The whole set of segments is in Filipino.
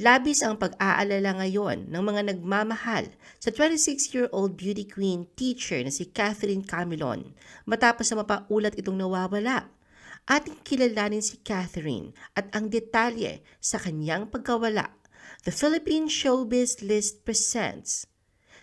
Labis ang pag-aalala ngayon ng mga nagmamahal sa 26-year-old beauty queen teacher na si Catherine Camilon matapos na mapaulat itong nawawala. Ating kilalanin si Catherine at ang detalye sa kanyang pagkawala. The Philippine Showbiz List presents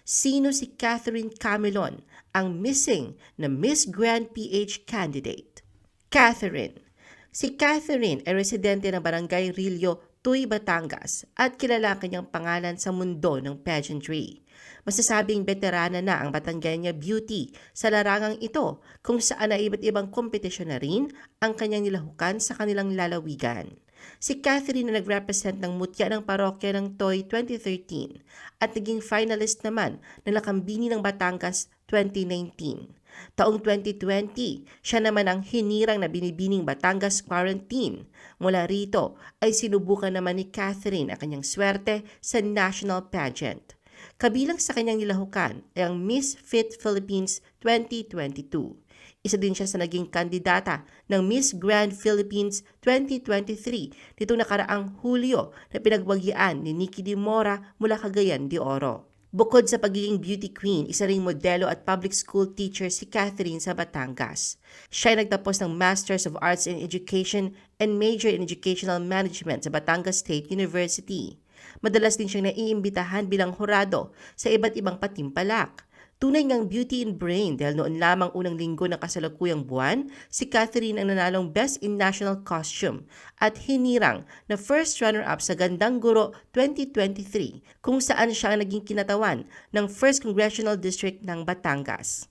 Sino si Catherine Camilon, ang missing na Miss Grand PH candidate? Catherine Si Catherine ay residente ng Barangay Rillo, Tuy, Batangas at kilala ang kanyang pangalan sa mundo ng pageantry. Masasabing veterana na ang Batanggenya Beauty sa larangang ito kung saan ay iba't ibang kompetisyon na rin ang kanyang nilahukan sa kanilang lalawigan. Si Catherine na nag-represent ng mutya ng parokya ng Toy 2013 at naging finalist naman ng Lakambini ng Batangas 2019. Taong 2020, siya naman ang hinirang na binibining Batangas quarantine. Mula rito ay sinubukan naman ni Catherine ang kanyang swerte sa national pageant. Kabilang sa kanyang nilahukan ay ang Miss Fit Philippines 2022. Isa din siya sa naging kandidata ng Miss Grand Philippines 2023 nitong nakaraang Hulyo na pinagwagian ni Nikki Di Mora mula Cagayan de Oro. Bukod sa pagiging beauty queen, isa ring modelo at public school teacher si Catherine sa Batangas. Siya ay nagtapos ng Masters of Arts in Education and Major in Educational Management sa Batangas State University. Madalas din siyang naiimbitahan bilang hurado sa iba't ibang patimpalak. Tunay ngang beauty in brain dahil noon lamang unang linggo ng kasalukuyang buwan, si Catherine ang nanalong Best in National Costume at hinirang na first runner-up sa Gandang Guro 2023 kung saan siya ang naging kinatawan ng 1st Congressional District ng Batangas.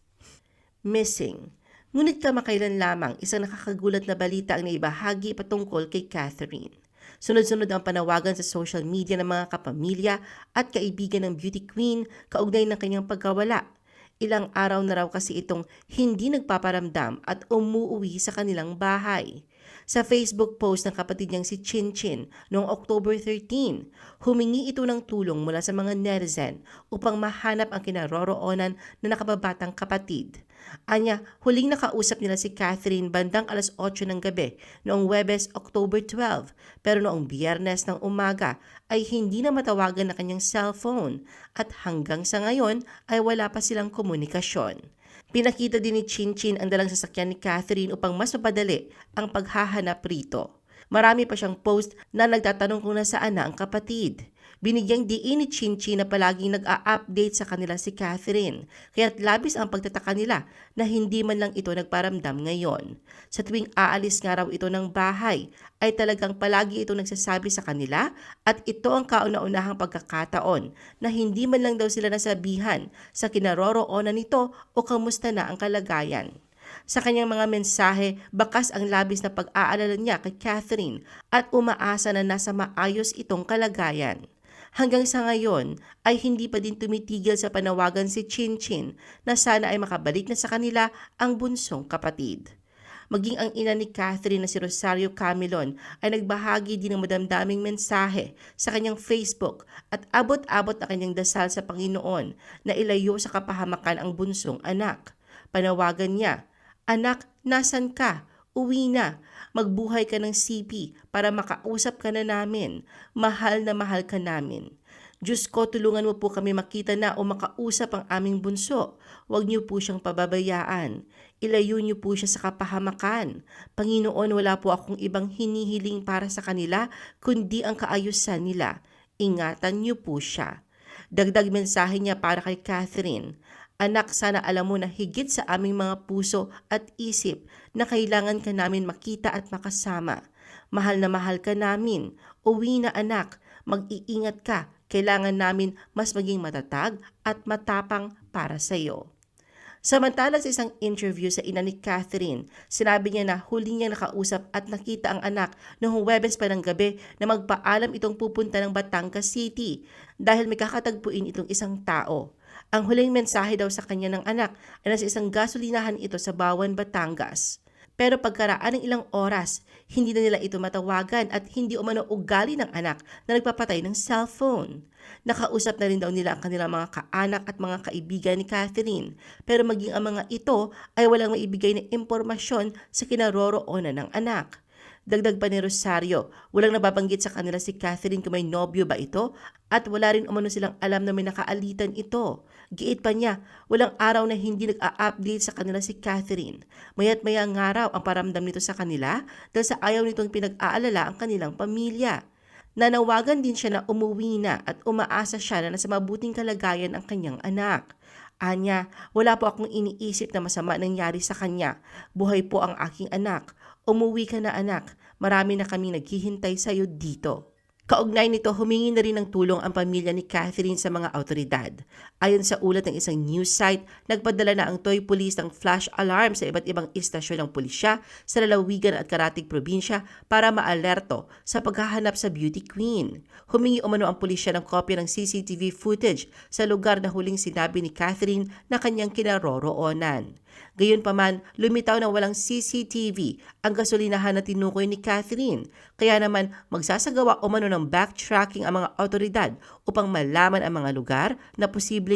Missing Ngunit kamakailan lamang isang nakakagulat na balita ang naibahagi patungkol kay Catherine. Sunod-sunod ang panawagan sa social media ng mga kapamilya at kaibigan ng beauty queen kaugnay ng kanyang pagkawala. Ilang araw na raw kasi itong hindi nagpaparamdam at umuuwi sa kanilang bahay. Sa Facebook post ng kapatid niyang si Chin Chin noong October 13, humingi ito ng tulong mula sa mga netizen upang mahanap ang kinaroroonan na nakababatang kapatid. Anya, huling nakausap nila si Catherine bandang alas 8 ng gabi noong Webes, October 12, pero noong biyernes ng umaga ay hindi na matawagan na kanyang cellphone at hanggang sa ngayon ay wala pa silang komunikasyon. Pinakita din ni Chin Chin ang dalang sasakyan ni Catherine upang mas mapadali ang paghahanap rito. Marami pa siyang post na nagtatanong kung nasaan na ang kapatid. Binigyang diin ni na palaging nag-a-update sa kanila si Catherine, kaya't labis ang pagtataka nila na hindi man lang ito nagparamdam ngayon. Sa tuwing aalis nga raw ito ng bahay, ay talagang palagi ito nagsasabi sa kanila at ito ang kauna-unahang pagkakataon na hindi man lang daw sila nasabihan sa kinaroroonan nito o kamusta na ang kalagayan. Sa kanyang mga mensahe, bakas ang labis na pag-aalala niya kay Catherine at umaasa na nasa maayos itong kalagayan. Hanggang sa ngayon ay hindi pa din tumitigil sa panawagan si Chin Chin na sana ay makabalik na sa kanila ang bunsong kapatid. Maging ang ina ni Catherine na si Rosario Camilon ay nagbahagi din ng madamdaming mensahe sa kanyang Facebook at abot-abot na kanyang dasal sa Panginoon na ilayo sa kapahamakan ang bunsong anak. Panawagan niya, Anak, nasan ka? Uwi na. Magbuhay ka ng CP para makausap ka na namin. Mahal na mahal ka namin. Diyos ko, tulungan mo po kami makita na o makausap ang aming bunso. Huwag niyo po siyang pababayaan. Ilayo niyo po siya sa kapahamakan. Panginoon, wala po akong ibang hinihiling para sa kanila, kundi ang kaayusan nila. Ingatan niyo po siya. Dagdag mensahe niya para kay Catherine. Anak, sana alam mo na higit sa aming mga puso at isip na kailangan ka namin makita at makasama. Mahal na mahal ka namin. Uwi na anak, mag-iingat ka. Kailangan namin mas maging matatag at matapang para sa iyo. Samantala sa isang interview sa ina ni Catherine, sinabi niya na huli niya nakausap at nakita ang anak noong Huwebes pa ng gabi na magpaalam itong pupunta ng Batangas City dahil may kakatagpuin itong isang tao. Ang huling mensahe daw sa kanya ng anak ay nasa isang gasolinahan ito sa Bawan, Batangas. Pero pagkaraan ng ilang oras, hindi na nila ito matawagan at hindi umano ugali ng anak na nagpapatay ng cellphone. Nakausap na rin daw nila ang kanilang mga kaanak at mga kaibigan ni Catherine, pero maging ang mga ito ay walang maibigay na impormasyon sa kinaroroonan ng anak. Dagdag pa ni Rosario, walang nababanggit sa kanila si Catherine kung may nobyo ba ito at wala rin umano silang alam na may nakaalitan ito. Giit pa niya, walang araw na hindi nag-a-update sa kanila si Catherine. Mayat maya nga raw ang paramdam nito sa kanila dahil sa ayaw nitong pinag-aalala ang kanilang pamilya. Nanawagan din siya na umuwi na at umaasa siya na nasa mabuting kalagayan ang kanyang anak. Anya, wala po akong iniisip na masama nangyari sa kanya. Buhay po ang aking anak. Umuwi ka na anak. Marami na kaming naghihintay sa iyo dito. Kaugnay nito, humingi na rin ng tulong ang pamilya ni Catherine sa mga autoridad. Ayon sa ulat ng isang news site, nagpadala na ang Toy Police ng flash alarm sa iba't ibang istasyon ng pulisya sa lalawigan at karatig probinsya para maalerto sa paghahanap sa beauty queen. Humingi umano ang pulisya ng kopya ng CCTV footage sa lugar na huling sinabi ni Catherine na kanyang kinaroroonan. Gayunpaman, lumitaw na walang CCTV ang gasolinahan na tinukoy ni Catherine. Kaya naman magsasagawa umano ng backtracking ang mga otoridad upang malaman ang mga lugar na posibleng